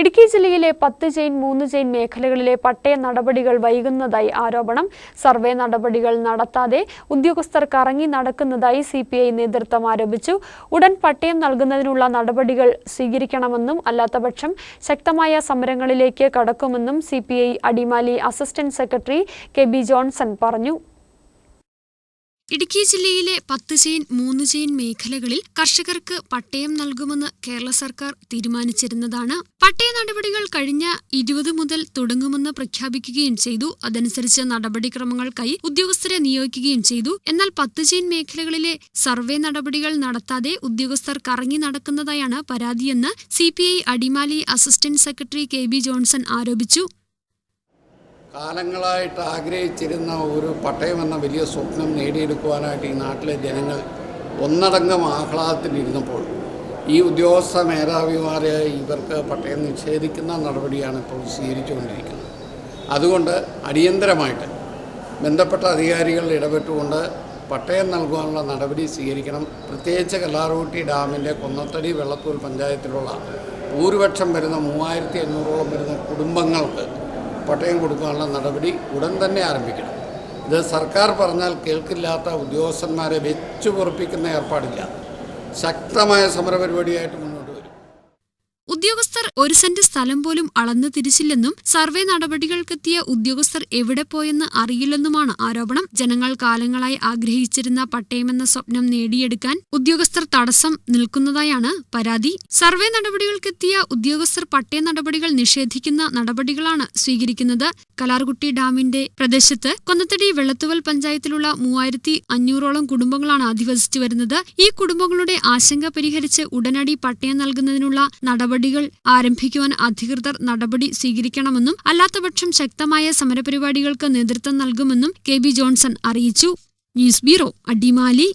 ഇടുക്കി ജില്ലയിലെ പത്ത് ചെയിൻ മൂന്ന് ചെയിൻ മേഖലകളിലെ പട്ടയ നടപടികൾ വൈകുന്നതായി ആരോപണം. സർവേ നടപടികൾ നടത്താതെ ഉദ്യോഗസ്ഥർ കറങ്ങി നടക്കുന്നതായി സി നേതൃത്വം ആരോപിച്ചു. ഉടൻ പട്ടയം നൽകുന്നതിനുള്ള നടപടികൾ സ്വീകരിക്കണമെന്നും അല്ലാത്തപക്ഷം ശക്തമായ സമരങ്ങളിലേക്ക് കടക്കുമെന്നും C Adimali assistant secretary K B Johnson പറഞ്ഞു. ഇടുക്കി ജില്ലയിലെ പത്ത് ചെയിൻ മൂന്ന് ചെയിൻ മേഖലകളിൽ കർഷകർക്ക് പട്ടയം നൽകുമെന്ന് കേരള സർക്കാർ തീരുമാനിച്ചിരുന്നതാണ്. പട്ടയ നടപടികൾ കഴിഞ്ഞ ഇരുപത് മുതൽ തുടങ്ങുമെന്ന് പ്രഖ്യാപിക്കുകയും ചെയ്തു. അതനുസരിച്ച് നടപടിക്രമങ്ങൾക്കായി ഉദ്യോഗസ്ഥരെ നിയോഗിക്കുകയും ചെയ്തു. എന്നാൽ പത്ത് ചെയിൻ മേഖലകളിലെ സർവേ നടപടികൾ നടത്താതെ ഉദ്യോഗസ്ഥർ കറങ്ങി നടക്കുന്നതായാണ് പരാതിയെന്ന് C Adimali assistant secretary K B Johnson ആരോപിച്ചു. കാലങ്ങളായിട്ട് ആഗ്രഹിച്ചിരുന്ന ഒരു പട്ടയം എന്ന വലിയ സ്വപ്നം നേടിയെടുക്കുവാനായിട്ട് ഈ നാട്ടിലെ ജനങ്ങൾ ഒന്നടങ്കം ആഹ്ലാദത്തിലിരുന്നപ്പോൾ ഈ ഉദ്യോഗസ്ഥ മേധാവിമാരെ ഇവർക്ക് പട്ടയം നിഷേധിക്കുന്ന നടപടിയാണ് ഇപ്പോൾ സ്വീകരിച്ചുകൊണ്ടിരിക്കുന്നത്. അതുകൊണ്ട് അടിയന്തരമായിട്ട് ബന്ധപ്പെട്ട അധികാരികൾ ഇടപെട്ടുകൊണ്ട് പട്ടയം നൽകുവാനുള്ള നടപടി സ്വീകരിക്കണം. പ്രത്യേകിച്ച് കല്ലാറുകുട്ടി ഡാമിന്റെ കൊന്നത്തടി വെള്ളത്തൂൽ പഞ്ചായത്തിലുള്ള ഭൂരിപക്ഷം വരുന്ന മൂവായിരത്തി അഞ്ഞൂറോളം വരുന്ന കുടുംബങ്ങൾക്ക് പട്ടയം കൊടുക്കാനുള്ള നടപടി ഉടൻ തന്നെ ആരംഭിക്കണം. ഇത് സർക്കാർ പറഞ്ഞാൽ കേൾക്കില്ലാത്ത ഉദ്യോഗസ്ഥന്മാരെ വെച്ചു പൊറപ്പിക്കുന്ന ഏർപ്പാടില്ല. ശക്തമായ സമരപരിപാടിയായിട്ട് ഉദ്യോഗസ്ഥർ ഒരു സെന്റ് സ്ഥലം പോലും അളന്നു തിരിച്ചില്ലെന്നും സർവേ നടപടികൾക്കെത്തിയ ഉദ്യോഗസ്ഥർ എവിടെ പോയെന്ന് അറിയില്ലെന്നുമാണ് ആരോപണം. ജനങ്ങൾ കാലങ്ങളായി ആഗ്രഹിച്ചിരുന്ന പട്ടയമെന്ന സ്വപ്നം നേടിയെടുക്കാൻ ഉദ്യോഗസ്ഥർ തടസ്സം നിൽക്കുന്നതായാണ് പരാതി. സർവേ നടപടികൾക്കെത്തിയ ഉദ്യോഗസ്ഥർ പട്ടയ നടപടികൾ നിഷേധിക്കുന്ന നടപടികളാണ് സ്വീകരിക്കുന്നത്. കലാർകുട്ടി ഡാമിന്റെ പ്രദേശത്ത് കൊന്നത്തടി വെള്ളത്തുവൽ പഞ്ചായത്തിലുള്ള മൂവായിരത്തി അഞ്ഞൂറോളം കുടുംബങ്ങളാണ് അധിവസിച്ചു വരുന്നത്. ഈ കുടുംബങ്ങളുടെ ആശങ്ക പരിഹരിച്ച് ഉടനടി പട്ടയം നൽകുന്നതിനുള്ള നടപടികൾ ആരംഭിക്കുവാൻ അധികൃതർ നടപടി സ്വീകരിക്കണമെന്നും അല്ലാത്തപക്ഷം ശക്തമായ സമരപരിപാടികൾക്ക് നേതൃത്വം നൽകുമെന്നും കെ ബി ജോൺസൺ അറിയിച്ചു. News bureau Adimali.